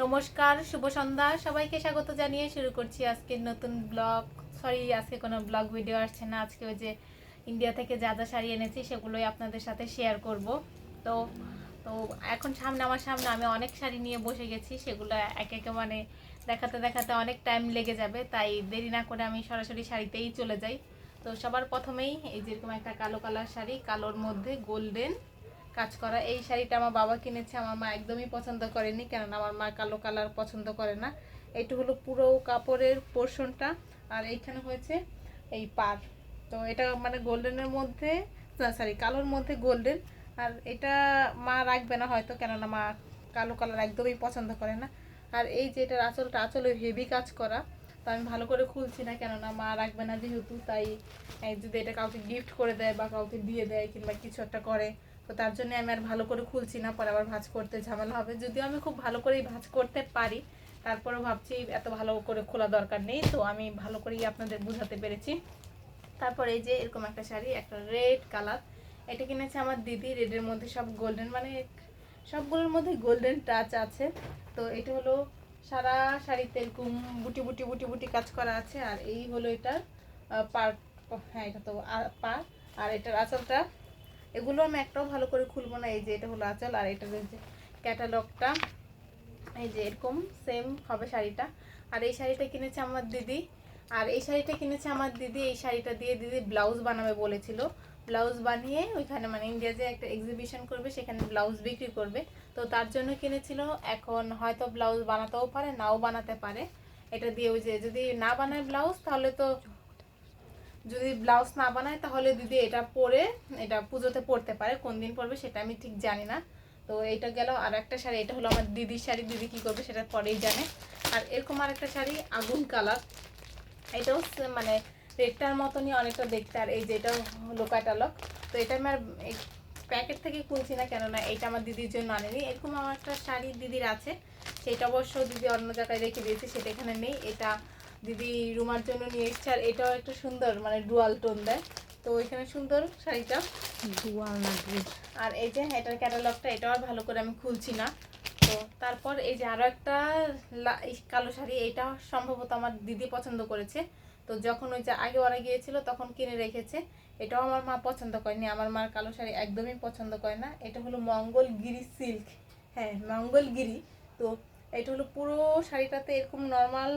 নমস্কার, শুভ সন্ধ্যা। সবাইকে স্বাগত জানিয়ে শুরু করছি আজকের নতুন ব্লগ। সরি আজকে কোনো ব্লগ ভিডিও আসছে না। আজকে ওই যে ইন্ডিয়া থেকে যা যা শাড়ি এনেছি সেগুলোই আপনাদের সাথে শেয়ার করব। তো তো এখন সামনে আমার সামনে আমি অনেক শাড়ি নিয়ে বসে গেছি। সেগুলো এক একে মানে দেখাতে দেখাতে অনেক টাইম লেগে যাবে। তাই দেরি না করে আমি সরাসরি শাড়িতেই চলে যাই। তো সবার প্রথমেই এই যেরকম একটা কালো কালার শাড়ি, কালোর মধ্যে গোল্ডেন কাজ করা। এই শাড়িটা আমার বাবা কিনেছে, আমার মা একদমই পছন্দ করেনি, কেননা আমার মা কালো কালার পছন্দ করে না। এইটা হলো পুরো কাপড়ের পোর্শনটা, আর এইখানে হয়েছে এই পার। তো এটা মানে গোল্ডেনের মধ্যে, না সরি কালোর মধ্যে গোল্ডেন। আর এটা মা রাখবে না হয়তো, কেননা মা কালো কালার একদমই পছন্দ করে না। আর এই যে এটার আঁচলটা, আঁচলে হেভি কাজ করা, তো আমি ভালো করে খুলছি না, কেননা মা রাখবে না যেহেতু, তাই যদি এটা কাউকে গিফট করে দেয় বা কাউকে দিয়ে দেয় কিংবা কিছু একটা করে তো তার জন্য আমি আর ভালো করে খুলছি না, পরে আবার ভাঁজ করতে ঝামেলা হবে। যদিও আমি খুব ভালো করেই ভাঁজ করতে পারি, তারপরেও ভাবছি এত ভালো করে খোলা দরকার নেই, তো আমি ভালো করেই আপনাদের বোঝাতে পেরেছি। তারপর এই যে এরকম একটা শাড়ি, একটা রেড কালার, এটা কিনেছে আমার দিদি, রেডের মধ্যে সব গোল্ডেন মানে সবগুলোর মধ্যে গোল্ডেন টাচ আছে। তো এটা হলো সারা শাড়িতে এরকম বুটি বুটি বুটি বুটি কাজ করা আছে, আর এই হলো এটার পার হ্যাঁ এটা তো পা আর এটার আঁচলটা এগুলো আমি একটাও ভালো করে খুলবো না, এই যে এটা হলো আঁচল আর এটার যে ক্যাটালগটা এই যে এরকম সেম হবে শাড়িটা। আর এই শাড়িটা কিনেছে আমার দিদি, আর এই শাড়িটা কিনেছে আমার দিদি, এই শাড়িটা দিয়ে দিদি ব্লাউজ বানাবে বলেছিল। ব্লাউজ বানিয়ে ওইখানে মানে ইন্ডিয়া যে একটা এক্সিবিশন করবে, সেখানে ব্লাউজ বিক্রি করবে। তো তার জন্য কিনেছিল, এখন হয়তো ব্লাউজ বানাতেও পারে, নাও বানাতে পারে। এটা দিয়ে ওই যে যদি না বানায় ব্লাউজ, তাহলে তো যদি ব্লাউজ না বানায়, তাহলে দিদি এটা পরে, এটা পুজোতে পরতে পারে। কোন দিন পরবে সেটা আমি ঠিক জানি না। তো এটা গেল আর একটা শাড়ি, এটা হলো আমার দিদির শাড়ি। দিদি কি করবে সেটা পরেই জানে। আর এরকম আর একটা শাড়ি, আগুন কালার। এটাও মানে রেডটার মতনই অনেকটা দেখতে। আর এই যে এটা হলো ক্যাটালগ তো এটা আমি আর প্যাকেট থেকে খুলছি না কেননা এটা আমার দিদির জন্য আনেনি। এরকম আমার একটা শাড়ি দিদির আছে। সেটা অবশ্য দিদি অন্য জায়গায় রেখে দিয়েছে, সেটা এখানে নেই। এটা দিদি রুমার জন্য নিয়ে এসছে আর এটাও একটা সুন্দর মানে ডুয়াল টোন দেয়। তো এখানে সুন্দর শাড়িটা। দুয়াল না আর এই যে এটার ক্যাটালগটা এটাও আর ভালো করে আমি খুলছি না। তো তারপর এই যে আরও একটা কালো শাড়ি এটা সম্ভবত আমার দিদি পছন্দ করেছে। তো যখন ওই যে আগে ওরা গিয়েছিল তখন কিনে রেখেছে। এটাও আমার মা পছন্দ করেনি আমার মার কালো শাড়ি একদমই পছন্দ করে না। এটা হলো মঙ্গলগিরি সিল্ক। হ্যাঁ মঙ্গলগিরি। তো এটা হলো পুরো শাড়িটাতে এরকম নর্মাল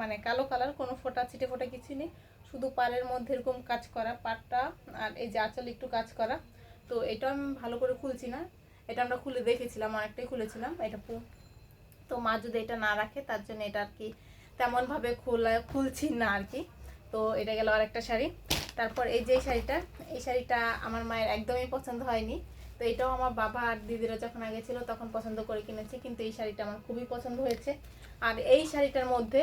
মানে কালো কালার, কোনো ফোটা ছিটে ফোটা কিছু নেই। শুধু পাড়ের মধ্যে এরকম কাজ করা পাটটা আর এই যে আঁচল একটু কাজ করা। তো এটা আমি ভালো করে খুলছি না। এটা আমরা খুলে দেখেছিলাম, অনেকটাই খুলেছিলাম। এটা তো মা যদি এটা না রাখে, তার জন্য এটা আর কি তেমনভাবে খোলা, খুলছি না আর কি। তো এটা গেল আরেকটা শাড়ি। তারপর এই যে শাড়িটা, এই শাড়িটা আমার মায়ের একদমই পছন্দ হয়নি। তো এটাও আমার বাবা আর দিদিরা যখন আগে ছিল, তখন পছন্দ করে কিনেছে। কিন্তু এই শাড়িটা আমার খুবই পছন্দ হয়েছে। আর এই শাড়িটার মধ্যে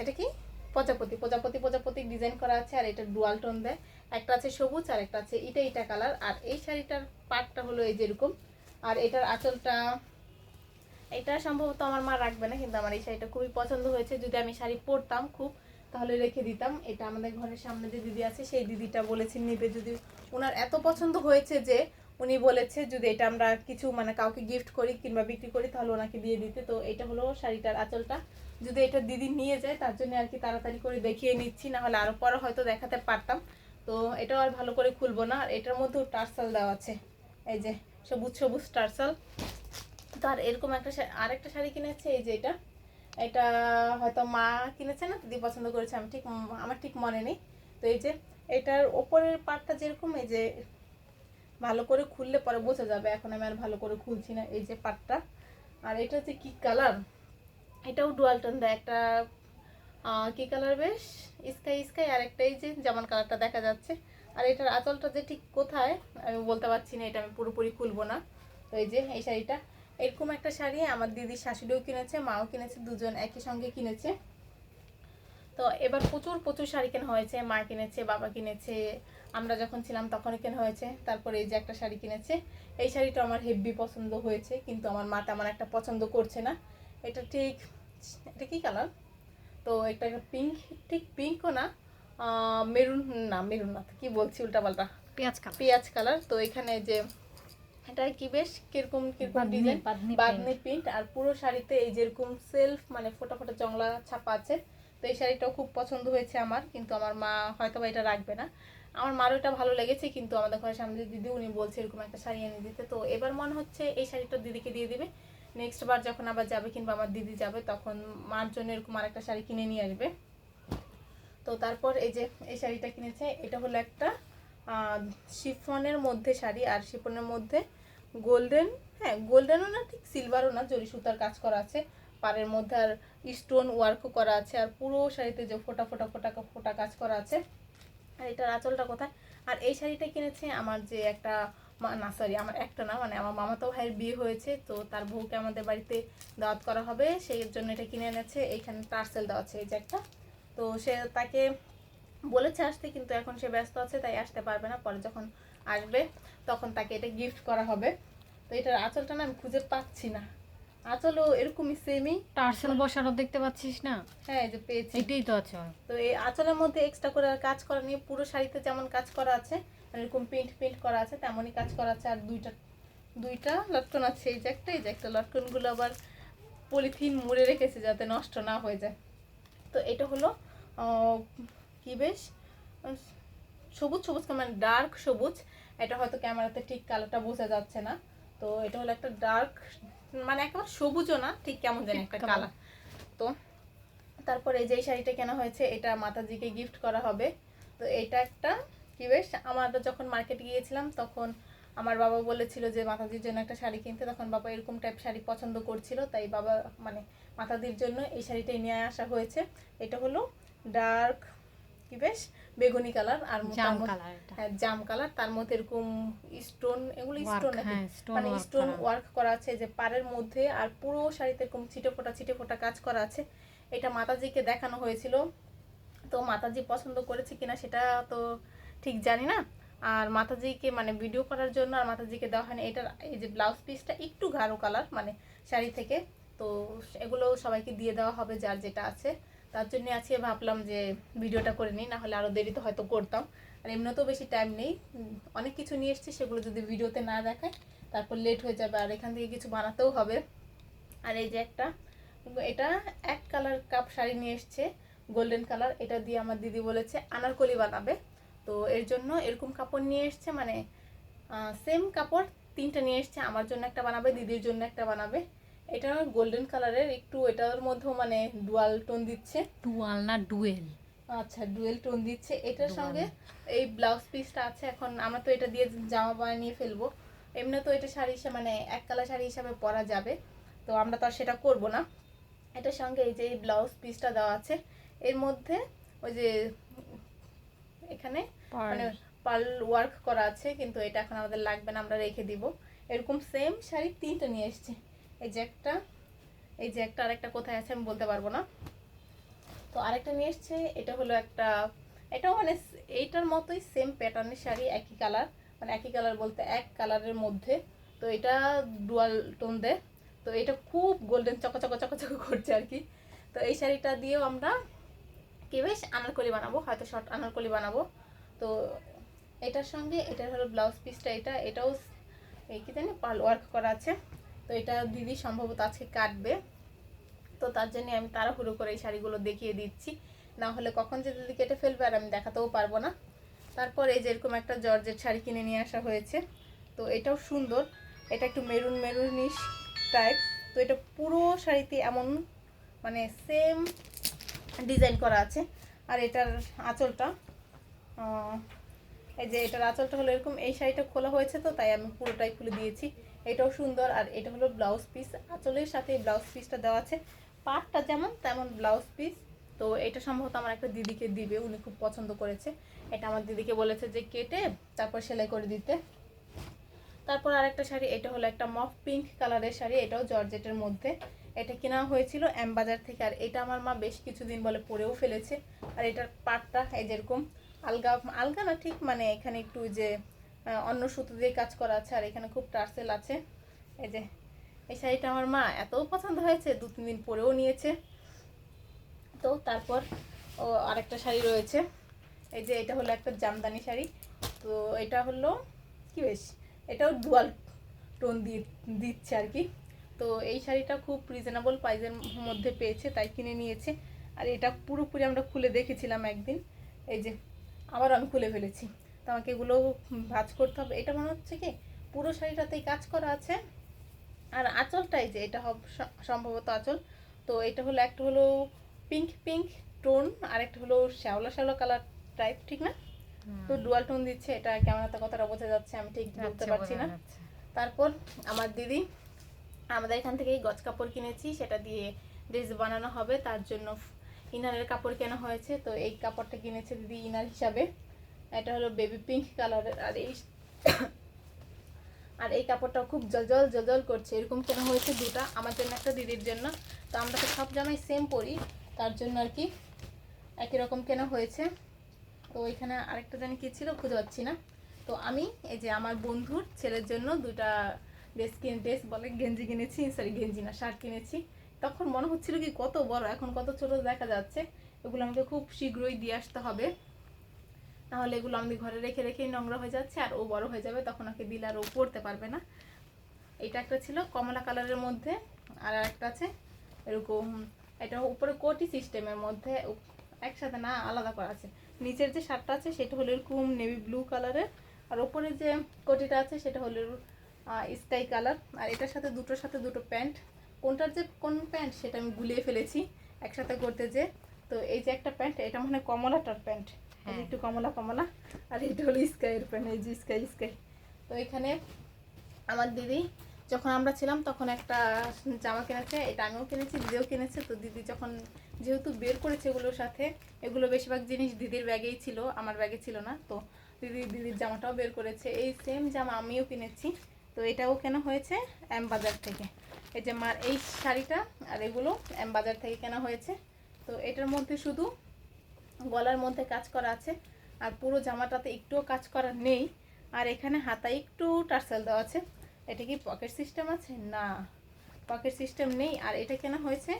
এটা কি? প্রজাপতি প্রজাপতি প্রজাপতি ডিজাইন করা আছে আর এটা ডুয়াল টোন দেয়। একটা আছে সবুজ আর একটা আছে ইটা ইটা কালার আর এই শাড়িটার পাটটা হলো এই যেরকম। আর এটার আঁচলটা, এটা সম্ভবত আমার মা রাখবে না, কিন্তু আমার এই শাড়িটা খুবই পছন্দ হয়েছে। যদি আমি শাড়ি পরতাম খুব, তাহলে রেখে দিতাম। এটা আমাদের ঘরের সামনে যে দিদি আছে, সেই দিদিটা বলেছেন নিবে। যদি ওনার এত পছন্দ হয়েছে যে উনি বলেছে, যদি এটা আমরা কিছু মানে কাউকে গিফট করি কিংবা বিক্রি করি, তাহলে ওনাকে দিয়ে দিতে। তো এটা হলো শাড়িটার আঁচলটা। যদি এটা দিদি নিয়ে যায়, তার জন্য আর কি তাড়াতাড়ি করে দেখিয়ে নিচ্ছি, না হলে আরও পরে হয়তো দেখাতে পারতাম। তো এটাও আর ভালো করে খুলবো না। আর এটার মধ্যেও টার্সাল দেওয়া আছে। এই যে সবুজ সবুজ টার্সাল। তো আর এরকম একটা আরেকটা শাড়ি কিনেছে, এই যে এটা। এটা হয়তো মা কিনেছে না, দিদি পছন্দ করেছে, আমি ঠিক, আমার ঠিক মনে নেই। তো এই যে এটার ওপরের পার্টটা যেরকম, এই যে ভালো করে খুললে পরে বোঝা যাবে, এখন আমি আর ভালো করে খুলছি না, এই যে পাটটা। আর এটা হচ্ছে কি কালার? এটাও ডুয়াল টোন দেয়, একটা কি কালার বেশ? স্কাই স্কাই, আর একটা এই যে যেমন কালারটা দেখা যাচ্ছে। আর এটার আঁচলটা যে ঠিক কোথায়, আমি বলতে পারছি না, এটা আমি পুরোপুরি খুলবো না। তো এই যে, এই শাড়িটা। এরকম একটা শাড়ি আমার দিদির শাশুড়িও কিনেছে, মাও কিনেছে, দুজন একই সঙ্গে কিনেছে। তো এবার প্রচুর প্রচুর শাড়ি কেনা হয়েছে মা কিনেছে বাবা কিনেছে আমরা যখন ছিলাম তখনও কেনা হয়েছে তারপরে এই যে একটা শাড়ি কিনেছে এই শাড়িটা আমার হেভি পছন্দ হয়েছে কিন্তু আমার মা তেমন একটা পছন্দ করছে না। এটা ঠিক এটা কি কালার? তো এটা একটা পিঙ্ক ঠিক পিঙ্কও না মেরুন না মেরুন না কি বলছি উল্টাপাল্টা? পেঁয়াজ কালার। পেঁয়াজ কালার তো এখানে যে এটা কি বেশ কীরকম কীরকম ডিজাইন বাদনি প্রিন্ট আর পুরো শাড়িতে এই যেরকম সেলফ মানে ফোটা ফোটা জংলা ছাপা আছে তো এই শাড়িটাও খুব পছন্দ হয়েছে আমার, কিন্তু আমার মা হয়তো বা এটা রাখবে না। আমার মারও এটা ভালো লেগেছে, কিন্তু আমাদের ঘরের সামনে দিদি উনি বলছে এরকম একটা শাড়ি এনে দিতে, তো এবার মনে হচ্ছে এই শাড়িটা দিদিকে দিয়ে দিবে। নেক্সট বার যখন আবার যাবে কিংবা আমার দিদি যাবে, তখন মার জন্য এরকম আর একটা শাড়ি কিনে নিয়ে আসবে। তো তারপর এই যে এই শাড়িটা কিনেছে, এটা হলো একটা শিফনের মধ্যে শাড়ি, আর শিফনের মধ্যে গোল্ডেন হ্যাঁ গোল্ডেনও না, ঠিক সিলভারও না, জরি সুতার কাজ করা আছে। পাড়ের মধ্যে আর স্টোন ওয়ার্কও করা আছে, আর পুরো শাড়িতে যে ফোটা ফোটা ফোটা ফোটা কাজ করা আছে। আর এটার আঁচলটা কোথায়? আর এই শাড়িটা কিনেছে আমার যে একটা না সরি আমার একটা না মানে আমার মামাতো ভাইয়ের বিয়ে হয়েছে, তো তার বউকে আমাদের বাড়িতে দাওয়াত করা হবে, সেই জন্য এটা কিনে এনেছে, এইখানে টার্সেল দেওয়া আছে, এই যে একটা। তো সে তাকে বলেছে আসতে, কিন্তু এখন সে ব্যস্ত আছে, তাই আসতে পারবে না, পরে যখন আসবে, তখন তাকে এটা গিফট করা হবে। তো এটার আঁচলটা না আমি খুঁজে পাচ্ছি না। আঁচলও এরকমই সেমই টার্সেল বসানো দেখতে পাচ্ছিস না? হ্যাঁ এই যে পেয়েছি। এটাই তো আচল। তো এই আঁচলের মধ্যে এক্সট্রা করে আর কাজ করা নিয়ে পুরো শাড়িতে যেমন কাজ করা আছে এরকম প্রিন্ট প্রিন্ট করা আছে তেমনই কাজ করা আছে। আর দুইটা দুইটা লটকন আছে। এই যে একটা এই যে একটা। লটকনগুলো আবার পলিথিন মুড়ে রেখেছে যাতে নষ্ট না হয়ে যায়। তো এটা হলো কি বেশ? সবুজ সবুজ মানে ডার্ক সবুজ। এটা হয়তো ক্যামেরাতে ঠিক কালারটা বোঝা যাচ্ছে না। তো এটা হলো একটা ডার্ক মানে একেবারে সবুজও না ঠিক কেমন জানি একটা কালার তো তারপরে এই যে শাড়িটা কেনা হয়েছে এটা মাতাজিকে গিফট করা হবে। তো এটা একটা কি বেশ আমরা যখন মার্কেট গিয়েছিলাম তখন আমার বাবা বলেছিল যে মাতাজির জন্য একটা শাড়ি কিনতে। তখন বাবা এরকম টাইপ শাড়ি পছন্দ করছিল তাই বাবা মানে মাতাদির জন্য এই শাড়িটাই নিয়ে আসা হয়েছে। এটা হলো ডার্ক কি বেশ বেগুনি কালার আর জাম কালার এটা। হ্যাঁ জাম কালার। তার মধ্যে এরকম স্টোন এগুলো স্টোন হ্যাঁ, মানে স্টোন ওয়ার্ক করা। আছে যে পাড়ের মধ্যে আর পুরো শাড়িতে এরকম ছিটে ফোটা ছিটে ফোটা কাজ করা আছে। এটা মাতাজিকে দেখানো হয়েছিল। তো মাতাজি পছন্দ করেছে কিনা সেটা তো ঠিক জানি না। আর মাতাজিকে মানে ভিডিও করার জন্য আর মাতাজিকে দেওয়া হয়নি। এটার এই যে ব্লাউজ পিসটা একটু গাঢ় কালার মানে শাড়ি থেকে। তো এগুলো সবাইকে দিয়ে দেওয়া হবে যার যেটা আছে। তার জন্য আজকে ভাবলাম যে ভিডিওটা করে নিই না হলে আরও দেরিতে হয়তো করতাম। আর এমনিতেও বেশি টাইম নেই। অনেক কিছু নিয়ে এসেছি, সেগুলো যদি ভিডিওতে না দেখায়, তারপর লেট হয়ে যাবে। আর এখান থেকে কিছু বানাতেও হবে। আর এই যে একটা, এটা এক কালার কাপ শাড়ি নিয়ে এসছে গোল্ডেন কালার এটা দিয়ে আমার দিদি বলেছে, আনারকলি বানাবে। তো এর জন্য এরকম কাপড় নিয়ে এসছে মানে সেম কাপড় তিনটা নিয়ে এসছে। আমার জন্য একটা বানাবে, দিদির জন্য একটা বানাবে। এটা গোল্ডেন কালারের একটু এটার মধ্যেও মানে ডুয়াল টোন দিচ্ছে। টুয়াল না ডুয়েল আচ্ছা ডুয়েল টোন দিচ্ছে। এটার সঙ্গে এই ব্লাউজ পিসটা আছে এখন আমরা তো এটা দিয়ে জামা বানিয়ে ফেলব। এমনি তো এটা শাড়ি হিসেবে মানে এক কালার শাড়ি হিসাবে পরা যাবে তো আমরা তো আর সেটা করব না। এটার সঙ্গে এই যে এই ব্লাউজ পিসটা দেওয়া আছে এর মধ্যে ওই যে এখানে মানে পার্ল ওয়ার্ক করা আছে কিন্তু এটা এখন আমাদের লাগবে না আমরা রেখে দিব। এরকম সেম শাড়ি তিনটা নিয়ে এসছে। এই যে একটা, এই যে একটা আরেকটা কোথায় আছে আমি বলতে পারব না। তো আরেকটা নিয়ে এসছে, এটা হলো একটা, এটাও মানে এইটার মতোই সেম প্যাটার্নের শাড়ি, একই কালার মানে একই কালার বলতে এক কালারের মধ্যে। তো এটা ডুয়াল টোন দেয়। তো এটা খুব golden choco choco choco choco করছে আর কি। তো এই শাড়িটা দিয়েও আমরা কি বেশ আনারকলি বানাবো, হয়তো শর্ট আনারকলি বানাবো। তো এটার সঙ্গে, এটার হলো ব্লাউজ পিসটা এটা, এটাও এই কি জানি, পাল ওয়ার্ক করা আছে। তো এটা দিদি সম্ভবত আজকে কাটবে। তো তার জন্য আমি তাড়াহুড়ো করে এই শাড়িগুলো দেখিয়ে দিচ্ছি। না হলে কখন যে দিদি কেটে ফেলবে আর আমি দেখাতেও পারব না। তারপর এই যে এরকম একটা জর্জের শাড়ি কিনে নিয়ে আসা হয়েছে। তো এটাও সুন্দর। এটা একটু মেরুন মেরুনিশ টাইপ তো এটা পুরো শাড়িতে এমন মানে সেম ডিজাইন করা আছে। আর এটার আঁচলটা এই যে এটার আঁচলটা হলো এরকম। এই শাড়িটা খোলা হয়েছে তো, তাই আমি পুরোটাই খুলে দিয়েছি। এটাও সুন্দর আর এটা হলো ব্লাউজ পিস আঁচলের সাথে ব্লাউজ পিসটা দেওয়া আছে। পাটটা যেমন তেমন ব্লাউজ পিস তো এটা সম্ভবত আমার একটা দিদিকে দিবে, উনি খুব পছন্দ করেছে। এটা আমার দিদিকে বলেছে যে কেটে তারপর সেলাই করে দিতে। তারপর আরেকটা শাড়ি, এটা হলো একটা মফ পিঙ্ক কালারের শাড়ি, এটাও জর্জেটের মধ্যে। এটা কেনা হয়েছিল এম বাজার থেকে আর এটা আমার মা বেশ কিছুদিন বলে পরেও ফেলেছে। আর এটার পাটটা এই যেরকম, আলগা আলগা না ঠিক মানে এখানে একটু যে অন্য সুতো দিয়ে কাজ করা আছে, আর এখানে খুব টার্সেল আছে। এই যে, এই শাড়িটা আমার মা এত পছন্দ হয়েছে, দু তিন দিন পরেও নিয়েছে। তো তারপর ও আরেকটা শাড়ি রয়েছে। এই যে, এটা হলো একটা জামদানি শাড়ি। তো এটা হলো, কি বেশ, এটাও ডুয়াল টোন দিয়ে দিচ্ছে আর কি। তো এই শাড়িটা খুব রিজনেবল প্রাইসের মধ্যে পেয়েছে, তাই কিনে নিয়েছে। আর এটা পুরোপুরি আমরা খুলে দেখেছিলাম একদিন। এই যে, আবার আমি খুলে ফেলেছি। তো আমাকে এগুলো ভাজ করতে হবে। এটা মনে হচ্ছে কি পুরো শাড়িটাতেই কাজ করা আছে। আর আঁচলটাই যে এটা হব সম্ভবত আঁচল। তো এটা হলো একটা হলো পিঙ্ক পিঙ্ক টোন আর একটা হলো শ্যাওলা শ্যাওলা কালার টাইপ ঠিক না? তো ডুয়াল টোন দিচ্ছে। এটা ক্যামেরাতে কথাটা বোঝা যাচ্ছে আমি ঠিক বলতে আচ্ছা, পারছি না। তারপর আমার দিদি আমাদের এখান থেকেই গজ কাপড় কিনেছি সেটা দিয়ে ড্রেস বানানো হবে। তার জন্য ইনারের কাপড় কেনা হয়েছে। তো এই কাপড়টা কিনেছে দিদি ইনার হিসাবে। এটা হলো বেবি পিঙ্ক কালারের আর এই আর এই কাপড়টা খুব জলজল জলজল করছে। এরকম কেনা হয়েছে দুটা? আমার জন্য একটা দিদির জন্য। তো আমরা তো সব জামাই সেম পরি। তার জন্য আর কি একই রকম কেনা হয়েছে? তো ওইখানে আরেকটা জানি কি ছিল খুঁজে পাচ্ছি না। তো আমি, এই যে আমার বন্ধুর ছেলের জন্য দুটা ড্রেস কিনে ড্রেস বলে গেঞ্জি কিনেছি সরি গেঞ্জি না শার্ট কিনেছি। তখন মনে হচ্ছিল কি কত বড়, এখন কত ছোট দেখা যাচ্ছে। এগুলো আমাকে খুব শীঘ্রই দিয়ে আসতে হবে। তাহলে এগুলো আমি ঘরে রেখে রেখেই নোংরা হয়ে যাচ্ছে, আর ও বড় হয়ে যাবে, তখন ওকে দিলে আর ও পড়তে পারবে না। এটা একটা ছিল কমলা কালারের মধ্যে, আর একটা আছে এরকম, এটা উপরে কোটি সিস্টেমের মধ্যে একসাথে না আলাদা করা আছে। নিচের যে শার্টটা আছে, সেটা হলো এরকম নেভি ব্লু কালারের আর ওপরে যে কোটিটা আছে, সেটা হলো স্কাই কালার আর এটার সাথে দুটোর সাথে দুটো প্যান্ট। কোনটার যে কোন প্যান্ট, সেটা আমি গুলিয়ে ফেলেছি একসাথে করতে যে। তো এই যে একটা প্যান্ট, এটা মনে হয় কমলাটার প্যান্ট। একটু কমলা কমলা। আর এটা হলো স্কাইয়ের প্যান্ট এই যে স্কাই স্কাই তো এখানে আমার দিদি, যখন আমরা ছিলাম, তখন একটা জামা কিনেছে, এটা আমিও কিনেছি, দিদিও কিনেছে। তো দিদি যখন যেহেতু বের করেছে এগুলোর সাথে, এগুলো বেশিরভাগ জিনিস দিদির ব্যাগেই ছিল, আমার ব্যাগে ছিল না। তো দিদি, দিদির জামাটাও বের করেছে। এই সেম জামা আমিও কিনেছি। তো এটাও কেনা হয়েছে এম বাজার থেকে। এই যে মার, এই শাড়িটা আর এগুলো এম বাজার থেকে কেনা হয়েছে। তো এটার মধ্যে শুধু গলার মধ্যে কাজ করা আছে। আর পুরো জামাটাতে একটুও কাজ করা নেই। আর এখানে হাতায় একটু টার্সেল দেওয়া আছে। এটা কি পকেট সিস্টেম আছে? না, পকেট সিস্টেম নেই। আর এটা কেনা হয়েছে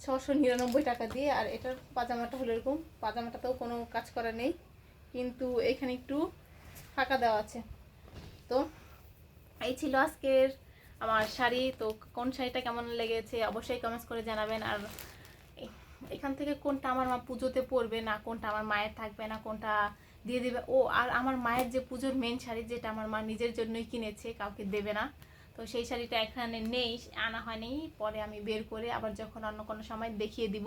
ছশো নিরানব্বই টাকা দিয়ে। আর এটার পাজামাটা হলো এরকম। পাজামাটাতেও কোনো কাজ করা নেই। কিন্তু এখানে একটু ফাঁকা দেওয়া আছে। তো এই ছিল আজকের আমার শাড়ি। তো কোন শাড়িটা কেমন লেগেছে অবশ্যই কমেন্টস করে জানাবেন। আর এখান থেকে কোনটা আমার মা পুজোতে পরবে না, কোনটা আমার মায়ের থাকবে না, কোনটা দিয়ে দেবে। ও, আর আমার মায়ের যে পুজোর মেন শাড়ি যেটা আমার মা নিজের জন্যই কিনেছে, কাউকে দেবে না। তো সেই শাড়িটা এখানে নেই, আনা হয়নি। পরে আমি বের করে আবার যখন অন্য কোনো সময় দেখিয়ে দিব।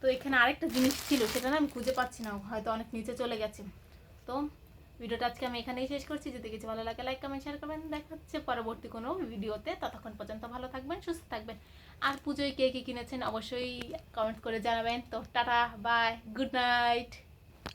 তো এখানে আরেকটা জিনিস ছিল, সেটা না আমি খুঁজে পাচ্ছি না, হয়তো অনেক নিচে চলে গেছে। তো ভিডিওটা আজকে আমি এখানেই শেষ করছি। যদি কিছু ভালো লাগে লাইক কমেন্ট শেয়ার করবেন। দেখা হচ্ছে পরবর্তী কোনো ভিডিওতে। ততক্ষণ পর্যন্ত ভালো থাকবেন, সুস্থ থাকবেন। আর পুজোয় কে কে কিনেছেন অবশ্যই কমেন্ট করে জানাবেন। তো টাটা বাই গুড নাইট